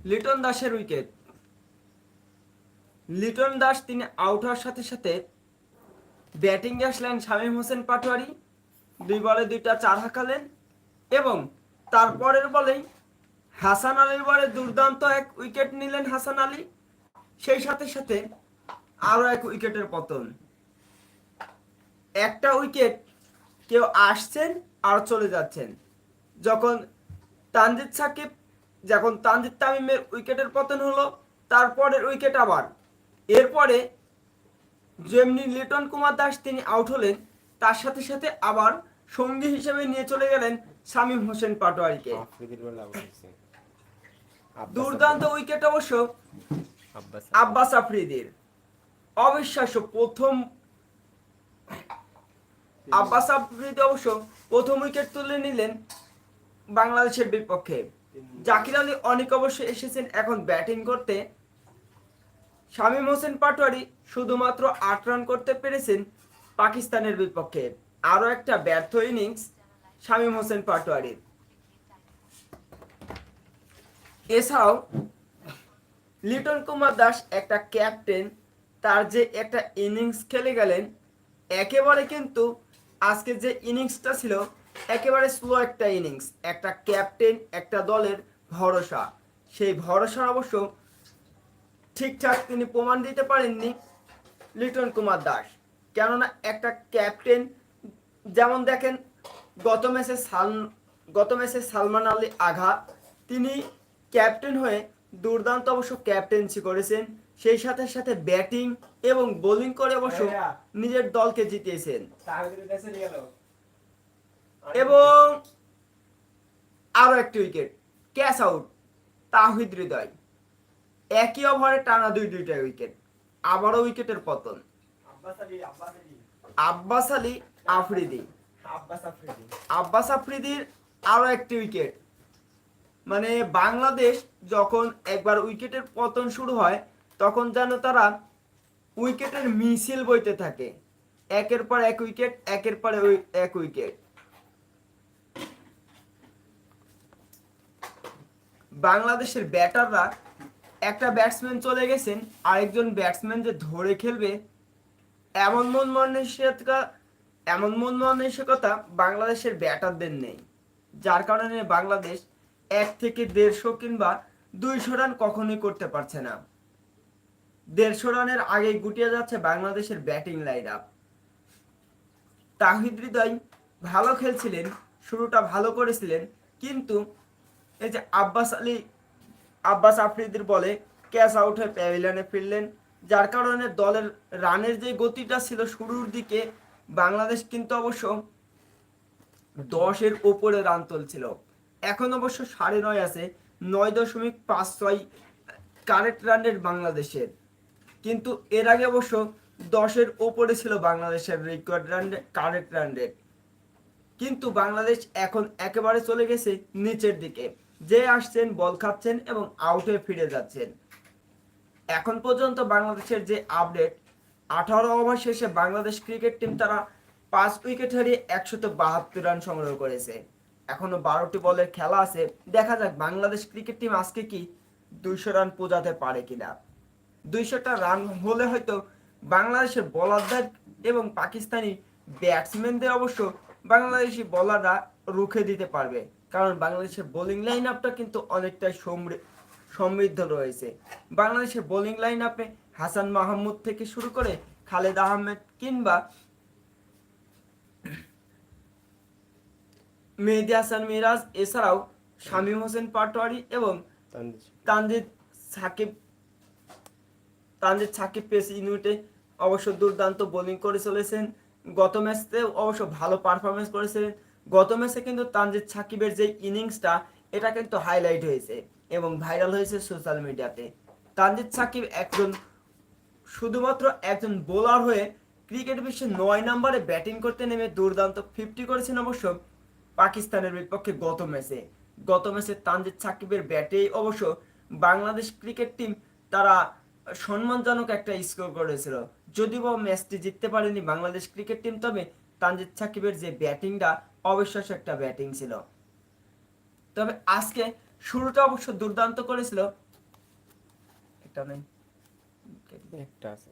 লিটন দাসের উইকেট লিটন দাস তিনি আউট হওয়ার সাথে সাথে ব্যাটিং আসলেন শামীম হোসেন পাটোয়ারি, দুই বলে দুইটা চার হাঁকালেন এবং তারপরের বলেই হাসান আলীর বলে দুর্দান্ত এক উইকেট নিলেন হাসান আলী, সেই সাথে সাথে আরও এক উইকেটের পতন। একটা উইকেট কেউ আসছেন আর চলে যাচ্ছেন। যখন তানজিদ সাকিব যখন তানজিদ তামিমের উইকেটের পতন হলো তারপরের উইকেট আবার। এরপরে যেমনি লিটন কুমার দাস তিনি আউট হলেন তার সাথে সাথে আবার সঙ্গী হিসেবে নিয়ে চলে গেলেন শামীম হোসেন পাটোয়ারিকে। দুর্দান্ত উইকেট অবশ্য আব্বাস আফ্রিদির। অবিশ্বাস্য প্রথম আব্বাস আফ্রিদি অবশ্য প্রথম উইকেট তুলে নিলেন বাংলাদেশের বিপক্ষে। জাকির আলী অনেক অবশ্য এসেছেন এখন ব্যাটিং করতে। শামীম হোসেন পাটোয়ারি শুধুমাত্র আট রান করতে পেরেছেন পাকিস্তানের বিপক্ষে। আরও একটা ব্যর্থ ইনিংস শামীম হোসেন পাটোয়ারির। এছাড়াও লিটন কুমার দাস একটা ক্যাপ্টেন, তার যে একটা ইনিংস খেলে গেলেন, একেবারে কিন্তু আজকে যে ইনিংসটা ছিল একেবারে স্লো একটা ইনিংস একটা ক্যাপ্টেন একটা দলের ভরসা। সেই ভরসা অবশ্য ঠিকঠাক তিনি প্রমাণ দিতে পারেননি লিটন কুমার দাস। কেননা একটা ক্যাপ্টেন যেমন দেখেন গত ম্যাচে সাল গত ম্যাচে সালমান আলী আঘা তিনি ক্যাপ্টেন হয়ে দুর্দান্ত অবশ্য ক্যাপ্টেন্সি করেছেন। সেই সাথে সাথে ব্যাটিং এবং বোলিং করে অবশ্য নিজের দলকে জিতিয়েছেন। এবং আরও একটি wicket catch out Towhid Hridoy. একই ওভারে টানা দুই দুইটা উইকেট আবারও উইকেটের পতন। আব্বাস আলী আফ্রিদি। আব্বাস আফ্রিদির আরও একটি উইকেট মানে বাংলাদেশ যখন একবার উইকেটের পতন শুরু হয় তখন যেন তারা উইকেটের মিছিল বইতে থাকে। একের পর এক উইকেট একের পর এক উইকেট বাংলাদেশের ব্যাটাররা একটা ব্যাটসম্যান চলে গেছেন, আরেকজন ব্যাটসম্যান যে ধরে খেলবে, এমন মন মানসিকতা এমন মন মানসিকতা বাংলাদেশের ব্যাটারদের নেই। যার কারণে বাংলাদেশ এক থেকে দেড়শো কিংবা দুইশো রান কখনোই করতে পারছে না। দেড়শো রানের আগে গুটিয়ে যাচ্ছে বাংলাদেশের batting line up Towhid Hridoy ভালো খেলছিলেন, শুরুটা ভালো করেছিলেন, কিন্তু এই যে আব্বাস আলী, আব্বাস আফ্রিদির বলে ক্যাচ আউট হয়ে প্যাভিলিয়নে ফিরলেন। যার কারণে দলের রানের যে গতিটা ছিল শুরুর দিকে, বাংলাদেশ কিন্তু অবশ্য দশের ওপরে রান তুলছিল। এখন অবশ্য সাড়ে নয় আছে, নয় দশমিক পাঁচ ছয় কারেক্ট রানের বাংলাদেশের। কিন্তু এর আগে অবশ্য দশের ওপরে ছিল বাংলাদেশের record run current run rate কিন্তু বাংলাদেশ এখন একেবারে চলে গেছে নিচের দিকে। যে আসছেন, বল খাচ্ছেন এবং আউটে ফিরে যাচ্ছেন। এখন পর্যন্ত বাংলাদেশের যে আপডেট আঠারো ওভার শেষে বাংলাদেশ ক্রিকেট টিম তারা পাঁচ উইকেট হারিয়ে একশত বাহাত্তর রান সংগ্রহ করেছে। এখনও বারোটি বলের খেলা আছে। দেখা যাক বাংলাদেশ ক্রিকেট টিম আজকে কি দুইশো রান পৌঁছাতে পারে কিনা। দুইশোটা রান হলে হয়তো বাংলাদেশের বলারদের এবং পাকিস্তানি ব্যাটসম্যানদের অবশ্য বাংলাদেশি বলাররা রুখে দিতে পারবে। কারণ বাংলাদেশের বোলিং লাইন আপটা কিন্তু অনেকটাই সমৃদ্ধ রয়েছে। বাংলাদেশের বোলিং লাইন আপে হাসান মাহমুদ থেকে শুরু করে খালেদ আহমেদ কিংবা মেহেদি হাসান মিরাজ এছাড়াও শামীম হোসেন পাটোয়ারি এবং তানজিদ সাকিব। তানজিদ সাকিব পেস ইউনিটে অবশ্য দুর্দান্ত বোলিং করে চলেছেন। গত ম্যাচতে অবশ্য ভালো পারফরমেন্স করেছিলেন গত ম্যাচে কিন্তু তানজিদ সাকিবের যে ইনিংসটা, এটা কিন্তু হাইলাইট হয়েছে এবং ভাইরাল হয়েছে সোশ্যাল মিডিয়াতে তানজিদ সাকিব একজন, শুধুমাত্র একজন বোলার হয়ে ক্রিকেট বিশ্বে নয় নম্বরে ব্যাটিং করতে নেমে দুর্দান্ত ফিফটি করেছেন অবশ্য পাকিস্তানের বিপক্ষে গত ম্যাচে। গত ম্যাচে তানজিদ সাকিবের ব্যাটে অবশ্য বাংলাদেশ ক্রিকেট টিম তারা সম্মানজনক একটা স্কোর করেছিল। যদিও ম্যাচটি জিততে পারেনি বাংলাদেশ ক্রিকেট টিম তবে তানজিদ সাকিবের যে ব্যাটিংটা অবিশ্বাস্য একটা ব্যাটিং ছিল। তবে আজকে শুরুটা অবশ্য দুর্দান্ত করেছিল। একটা নেই। একটা আছে।